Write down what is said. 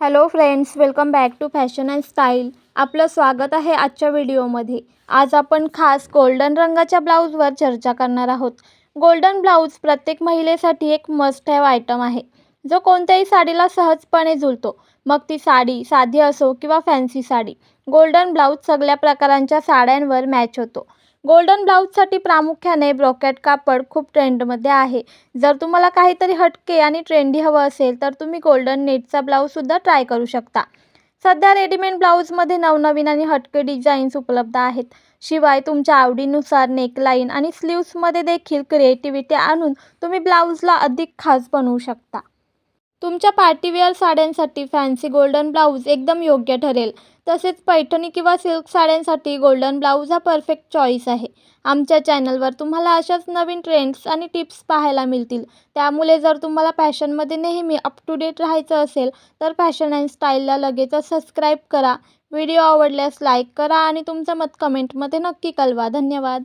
Hello friends welcome back to fashion and style आपलं स्वागत आहे आजच्या व्हिडिओमध्ये. आज आपण खास गोल्डन रंगाच्या ब्लाऊजवर चर्चा करणार आहोत. गोल्डन ब्लाऊज प्रत्येक महिलेसाठी एक मस्ट हॅव आयटम आहे. जो कोणत्याही साडीला सहजपणे झुलतो. मग ती साडी साधी असो किंवा फॅन्सी साडी. गोल्डन ब्लाऊज सगळ्या प्रकारांच्या साड्यांवर मॅच होतो. गोल्डन ब्लाऊजसाठी प्रामुख्याने ब्रॉकेट कापड खूप ट्रेंडमध्ये आहे. जर तुम्हाला काहीतरी हटके आणि ट्रेंडी हवं असेल तर तुम्ही गोल्डन नेटचा ब्लाऊजसुद्धा ट्राय करू शकता. सध्या रेडीमेड ब्लाऊजमध्ये नवनवीन आणि हटके डिझाईन्स उपलब्ध आहेत. शिवाय तुमच्या आवडीनुसार नेकलाईन आणि स्लीव्समध्ये देखील क्रिएटिव्हिटी आणून तुम्ही ब्लाऊजला अधिक खास बनवू शकता. तुमच्या पार्टीवेअर साड्यांसाठी फॅन्सी गोल्डन ब्लाऊज एकदम योग्य ठरेल. तसेच पैठणी किंवा सिल्क साड्यांसाठी गोल्डन ब्लाऊज हा परफेक्ट चॉईस आहे. आमच्या चॅनलवर तुम्हाला अशाच नवीन ट्रेंड्स आणि टिप्स पाहायला मिळतील. त्यामुळे जर तुम्हाला फॅशनमध्ये नेहमी अप टू डेट राहायचं असेल तर फॅशन अँड स्टाईलला लगेचच सबस्क्राईब करा. व्हिडिओ आवडल्यास लाईक करा आणि तुमचं मत कमेंटमध्ये नक्की कळवा. धन्यवाद.